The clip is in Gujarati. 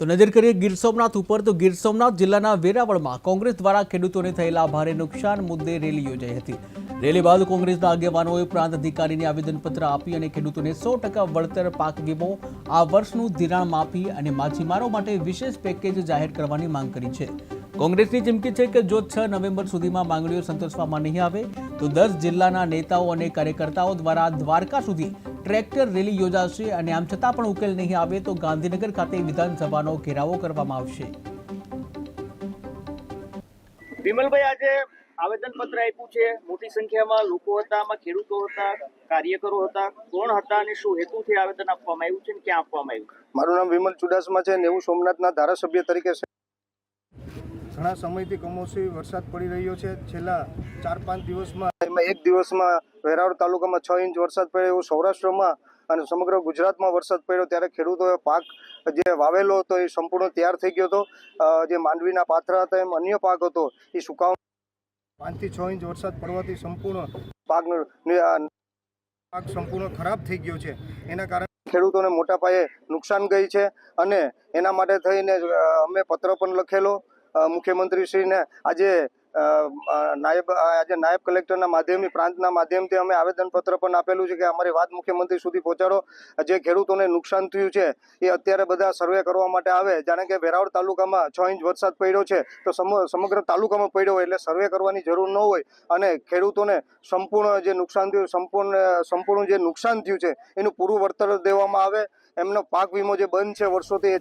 તો નજર કરીએ ગીર સોમનાથ ઉપર, તો ગીર સોમનાથ જિલ્લાના વેરાવળમાં કોંગ્રેસ દ્વારા ખેડૂતોને થયેલા ભારે નુકસાન મુદ્દે રેલી યોજાઈ હતી. રેલી બાદ કોંગ્રેસના આગેવાનોએ પ્રાંત અધિકારીને આવેદનપત્ર આપી અને ખેડૂતોને સો ટકા વળતર પાક વીમો આ વર્ષનું ધિરાણ માફી અને માછીમારો માટે વિશેષ પેકેજ જાહેર કરવાની માંગ કરી છે. કોંગ્રેસની ચીમકી છે કે જો છ નવેમ્બર સુધીમાં માંગણીઓ સંતોષવામાં નહીં આવે તો દસ જિલ્લાના નેતાઓ અને કાર્યકર્તાઓ દ્વારા દ્વારકા સુધી ટ્રેક્ટર રેલી યોજાશે અને આમ છતાં પણ ઉકેલ નહીં આવે તો ગાંધીનગર ખાતે વિધાનસભાનો ઘેરાવો કરવામાં આવશે. વિમલભાઈ આજે આવેદન પત્ર આપ્યું છે. મોટી સંખ્યામાં લોકો હતા આમાં ખેડૂતો હતા કાર્યકરો હતા. કોણ હતા અને શું હેતુથી આવેદન આપવામાં આવ્યું છે અને ક્યાં આપવામાં આવ્યું મારું નામ વિમલ ચુડાસમા છે નેવું સોમનાથના ધારાસભ્ય તરીકે છે ઘણા સમયથી કમોસમી વરસાદ પડી રહ્યો છે. છેલ્લા ચાર પાંચ દિવસમાં એમાં એક દિવસમાં વેરાવળ તાલુકામાં છ ઇંચ વરસાદ પડ્યો એવું સૌરાષ્ટ્રમાં અને સમગ્ર ગુજરાતમાં વરસાદ પડ્યો ત્યારે ખેડૂતોએ પાક જે વાવેલો હતો એ સંપૂર્ણ તૈયાર થઈ ગયો હતો. જે માંડવીના પાથરા હતા એમ અન્ય પાક હતો એ સુકાવ પાંચથી છ ઇંચ વરસાદ પડવાથી સંપૂર્ણ પાકનું પાક સંપૂર્ણ ખરાબ થઈ ગયો છે. એના કારણે ખેડૂતોને મોટા પાયે નુકસાન ગઈ છે અને એના માટે થઈને અમે પત્ર પણ લખેલો મુખ્યમંત્રીશ્રીને આજે નાયબ આજે નાયબ કલેક્ટરના માધ્યમથી, પ્રાંતના માધ્યમથી અમે આવેદનપત્ર પણ આપેલું છે કે અમારી વાત મુખ્યમંત્રી સુધી પહોંચાડો. જે ખેડૂતોને નુકસાન થયું છે, એ અત્યારે બધા સર્વે કરવા માટે આવે. જાણે કે વેરાવળ તાલુકામાં છ ઇંચ વરસાદ પડ્યો છે, તો સમ- સમગ્ર તાલુકામાં પડ્યો હોય એટલે સર્વે કરવાની જરૂર ન હોય અને ખેડૂતોને સંપૂર્ણ જે નુકસાન થયું, સંપૂર્ણ સંપૂર્ણ જે નુકસાન થયું છે, એનું પૂરું વળતર દેવામાં આવે. એમનો પાક વીમો જે બંધ છે વર્ષોથી